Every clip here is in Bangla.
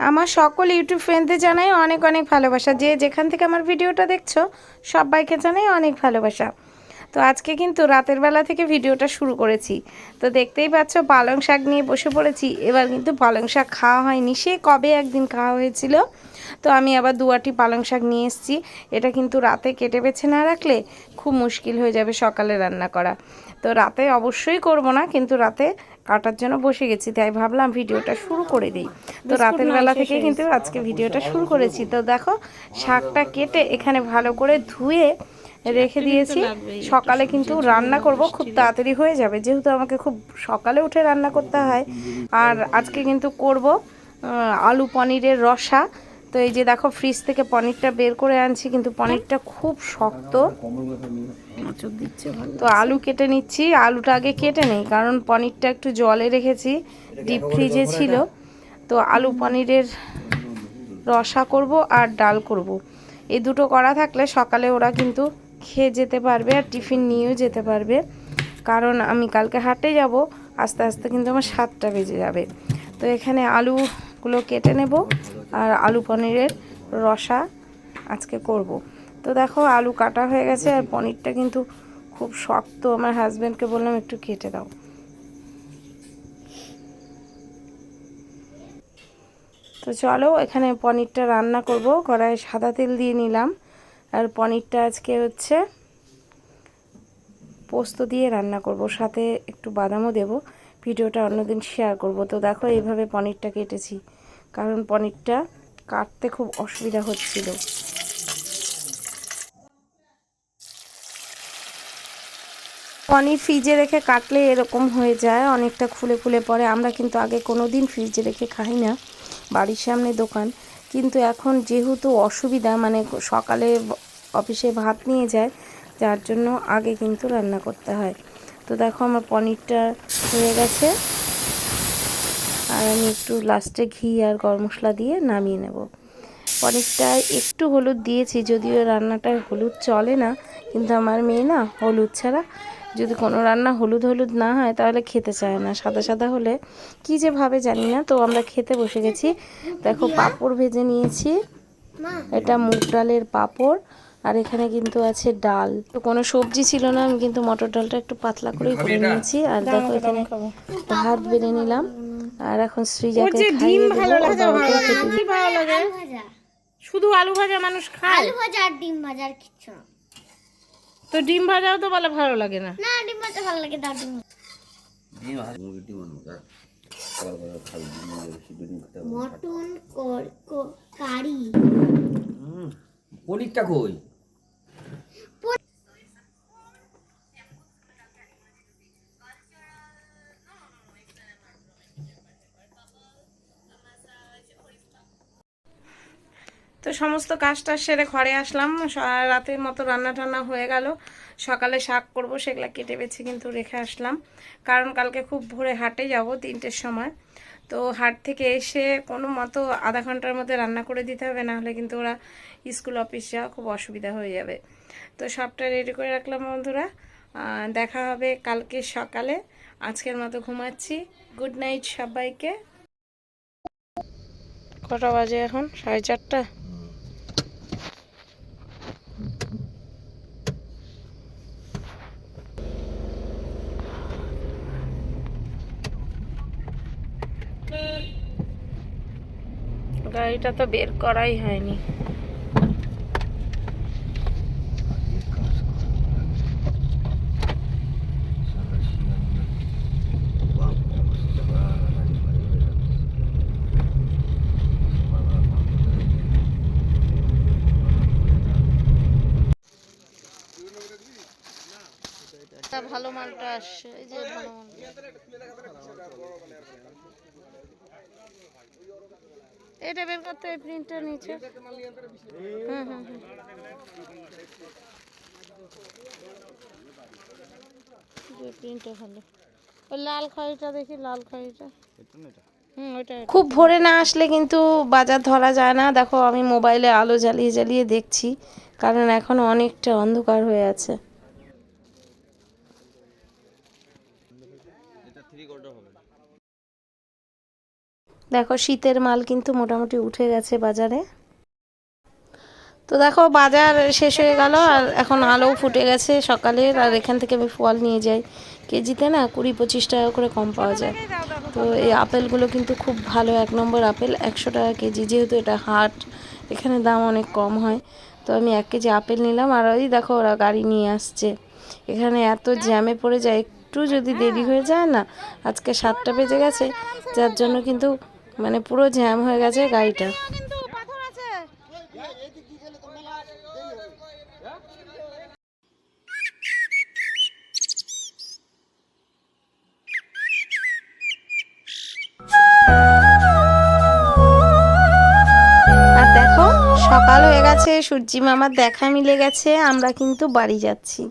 আমার সকল ইউটিউব ফ্রেন্ডদের জানাই অনেক অনেক ভালোবাসা। যে যেখান থেকে আমার ভিডিওটা দেখছ, সবাইকে জানাই অনেক ভালোবাসা। তো আজকে কিন্তু রাতের বেলা থেকে ভিডিওটা শুরু করেছি। তো দেখতেই পাচ্ছ পালং শাক নিয়ে বসে পড়েছি। এবার কিন্তু পালং শাক খাওয়া হয়নি। সে কবে একদিন খাওয়া হয়েছিল? তো আমি আবার দুয়াটি পালং শাক নিয়ে এসেছি। এটা কিন্তু রাতে কেটে বেছে না রাখলে খুব মুশকিল হয়ে যাবে সকালে রান্না করা। তো রাতে অবশ্যই করব না কিন্তু রাতে কাটার জন্য বসে গেছি। তাই ভাবলাম ভিডিওটা শুরু করে দিই। তো রাতের বেলা থেকে কিন্তু আজকে ভিডিওটা শুরু করেছি। তো দেখো শাকটা কেটে এখানে ভালো করে ধুয়ে রেখে দিয়েছি। সকালে কিন্তু রান্না করব খুব তাড়াতাড়ি হয়ে যাবে যেহেতু আমাকে খুব সকালে উঠে রান্না করতে হয়। আর আজকে কিন্তু করব আলু পনিরের রসা। তো এই যে দেখো ফ্রিজ থেকে পনিরটা বের করে আনছি কিন্তু পনিরটা খুব শক্ত। তো আলু কেটে নিচ্ছি আলুটা আগে কেটে নেই কারণ পনিরটা একটু জলে রেখেছি ডিপ ফ্রিজে ছিল। তো আলু পনিরের রসা করব আর ডাল করব। এই দুটো করা থাকলে সকালে ওরা কিন্তু খেয়ে যেতে পারবে আর টিফিন নিয়েও যেতে পারবে। কারণ আমি কালকে হাটে যাব, আস্তে আস্তে কিন্তু আমার সাতটা বেজে যাবে। তো এখানে আলুগুলো কেটে নেব আর আলু পনিরের রসা আজকে করব। তো দেখো আলু কাটা হয়ে গেছে আর পনিরটা কিন্তু খুব শক্ত। আমার হাজব্যান্ডকে বললাম, একটু কেটে দাও। তো চলো এখানে পনিরটা রান্না করব। কড়াইয়ে সাদা তেল দিয়ে নিলাম। আর পনিরটা আজকে হচ্ছে পোস্ত দিয়ে রান্না করব, সাথে একটু বাদামও দেব। ভিডিওটা অন্যদিন শেয়ার করব। তো দেখো, এইভাবে পনিরটা কেটেছি। কারণ পনিরটা কাটতে খুব অসুবিধা হচ্ছিল। পনির ফ্রিজে রেখে কাটলে এরকম হয়ে যায়, অনেকটা খুলে খুলে পরে আমরা কিন্তু আগে কোনো দিন ফ্রিজে রেখে খাই না। বাড়ির সামনে দোকান। কিন্তু এখন যেহেতু অসুবিধা মানে সকালে অফিসে ভাত নিয়ে যায়, যার জন্য আগে কিন্তু রান্না করতে হয়। তো দেখো আমার পনিরটা হয়ে গেছে। আর আমি একটু লাস্টে ঘি আর গরম মশলা দিয়ে নামিয়ে নেব। পনিরটা একটু হলুদ দিয়েছি, যদিও রান্নাটা হলুদ চলে না, কিন্তু আমার মেয়ে না হলুদ ছাড়া যদি কোনো রান্না হলুদ হলুদ না হয় তাহলে খেতে চায় না। সাদা সাদা হলে কি যে ভাবে জানি না। তো আমরা খেতে বসে গেছি। দেখো পাঁপড় ভেজে নিয়েছি। এটা মুগ ডালের পাঁপড়। আর এখানে কিন্তু আছে ডাল। তো কোনো সবজি ছিল না আমি কিন্তু মটর ডালটা একটু পাতলা করেই করে নিয়েছি। আর দেখো এখানে ভাত বেড়ে নিলাম। আর এখন সৃজাকে খাইয়ে দেবো। শুধু আলু ভাজা মানুষ খায়? আলু ভাজা আর ডিম ভাজা আর কিচ্ছু না। তো ডিম ভাজাও তো বলে ভালো লাগে না। না ডিম ভাজা ভালো লাগে দাও ডিম। মটন কর- ক- কারি। পনিরটা কই? তো সমস্ত কাজটা সেরে ঘরে আসলাম। রাতের মতো রান্না টান্না হয়ে গেল। সকালে শাক করব সেগুলা কেটে বেছে কিন্তু রেখে আসলাম। কারণ কালকে খুব ভোরে হাটে যাব তিনটের সময়। তো হাট থেকে এসে কোনো মতো আধা ঘণ্টার মধ্যে রান্না করে দিতে হবে, না হলে কিন্তু ওরা স্কুল অফিস যাওয়া খুব অসুবিধা হয়ে যাবে। তো সবটা রেডি করে রাখলাম বন্ধুরা। দেখা হবে কালকে সকালে। আজকের মতো ঘুমাচ্ছি। গুড নাইট সবাইকে। কটা বাজে এখন? সাড়ে চারটা? গাড়িটা তো বের করাই হয়নি। ভালো মালটা আসছে এই যে ভালো মালটা এটা বের করতে নিচে। হুম হুম হুম। যে প্রিন্টটা ভালো। ওই লাল খড়িটা দেখি লাল খড়িটা। হুম ওইটা খুব ভোরে না আসলে কিন্তু বাজার ধরা যায় না। দেখো আমি মোবাইলে আলো জ্বালিয়ে জ্বালিয়ে দেখছি কারণ এখন অনেকটা অন্ধকার হয়ে আছে এটা থ্রি কোয়ার্টার হবে দেখো, শীতের মাল কিন্তু মোটামুটি উঠে গেছে বাজারে। তো দেখো, বাজার শেষ হয়ে গেল, আর এখন আলো ফুটে গেছে সকালের, আর এখান থেকে আমি ফল নিয়ে যাই। কেজিতে না কুড়ি পঁচিশ টাকা করে কম পাওয়া যায়। তো এই আপেলগুলো কিন্তু খুব ভালো, এক নম্বর আপেল, একশো টাকা কেজি, যেহেতু এটা হাট, এখানে দাম অনেক কম হয়। তো আমি এক কেজি আপেল নিলাম, আর ওই দেখো ওরা গাড়ি নিয়ে আসছে। এখানে এত জ্যামে পড়ে যায়, একটু যদি দেরি হয়ে যায় না, আজকে সাতটা বেজে গেছে, যার জন্য কিন্তু মানে পুরো জ্যাম হয়ে গেছে গাড়িটা। আর দেখো সকাল হয়ে গেছে সূর্যি মামার দেখা মিলে গেছে আমরা কিন্তু বাড়ি যাচ্ছি।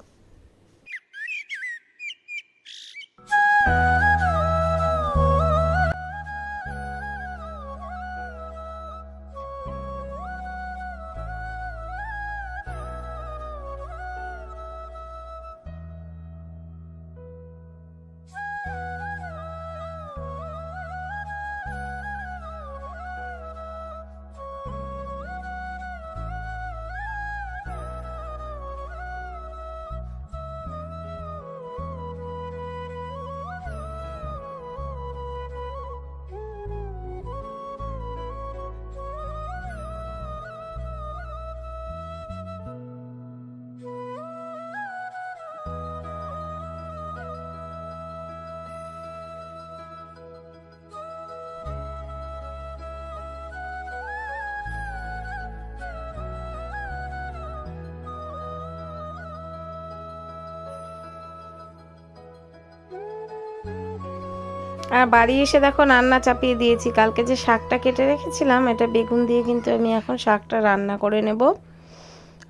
আর বাড়ি এসে দেখো রান্না চাপিয়ে দিয়েছি। কালকে যে শাকটা কেটে রেখেছিলাম, এটা বেগুন দিয়ে কিন্তু আমি এখন শাকটা রান্না করে নেব।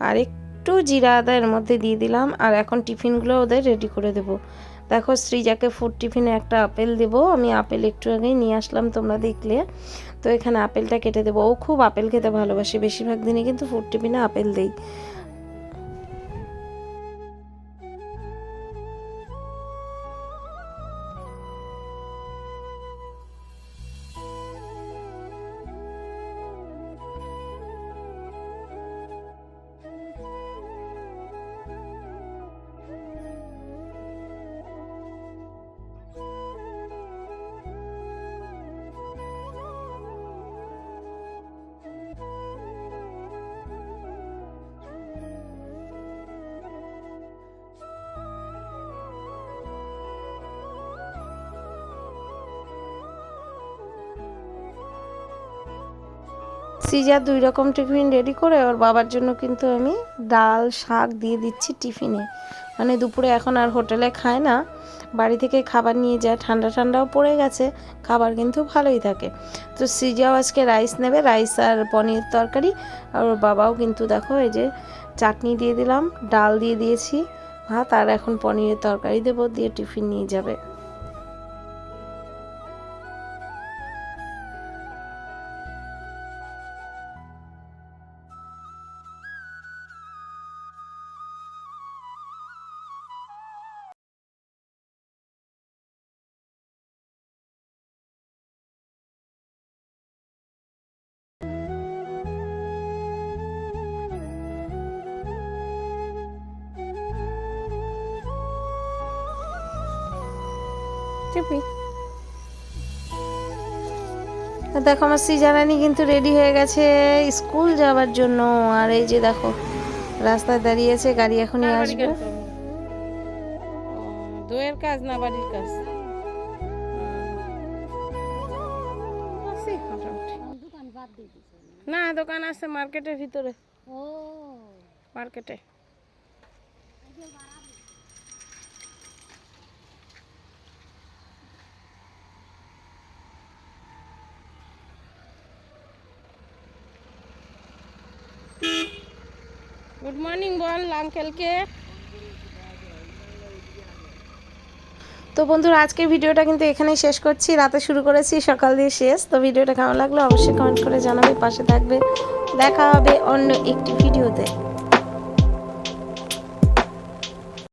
আর একটু জিরা আদা এর মধ্যে দিয়ে দিলাম, আর এখন টিফিনগুলো ওদের রেডি করে দেব। দেখো শ্রীজাকে ফুড টিফিনে একটা আপেল দেব। আমি আপেল একটু আগেই নিয়ে আসলাম তোমরা দেখলে। তো এখানে আপেলটা কেটে দেবো। ও খুব আপেল খেতে ভালোবাসে। বেশিরভাগ দিনই কিন্তু ফুড টিফিনে আপেল দেই। সিজার দুই রকম টিফিন রেডি করে ওর বাবার জন্য কিন্তু আমি ডাল, শাক দিয়ে দিচ্ছি টিফিনে। মানে দুপুরে এখন আর হোটেলে খায় না। বাড়ি থেকে খাবার নিয়ে যায়, ঠান্ডা ঠান্ডাও পড়ে গেছে, খাবার কিন্তু ভালোই থাকে। তো সিজাও আজকে রাইস নেবে রাইস আর পনির তরকারি। আর ওর বাবাও কিন্তু দেখো এই যে চাটনি দিয়ে দিলাম, ডাল দিয়ে দিয়েছি, ভাত, আর এখন পনিরের তরকারি দেবো, দিয়ে টিফিন নিয়ে যাবে। টিপি দেখো আমার সিজারানি কিন্তু রেডি হয়ে গেছে স্কুল যাওয়ার জন্য। আর এই যে দেখো রাস্তায় দাঁড়িয়েছে গাড়ি এখনই আসবে। দইয়ের কাজ না বাড়ির কাজ? না দোকান আছে মার্কেটের ভিতরে। ও। মার্কেটে। গুড মর্নিং বল আঙ্কেলকে তো বন্ধুরা, আজকের ভিডিওটা কিন্তু এখানেই শেষ করছি। রাতে শুরু করেছি, সকাল দিয়ে শেষ। তো ভিডিওটা কেমন লাগল অবশ্যই কমেন্ট করে জানাবে, পাশে থাকবে। দেখা হবে অন্য একটি ভিডিওতে।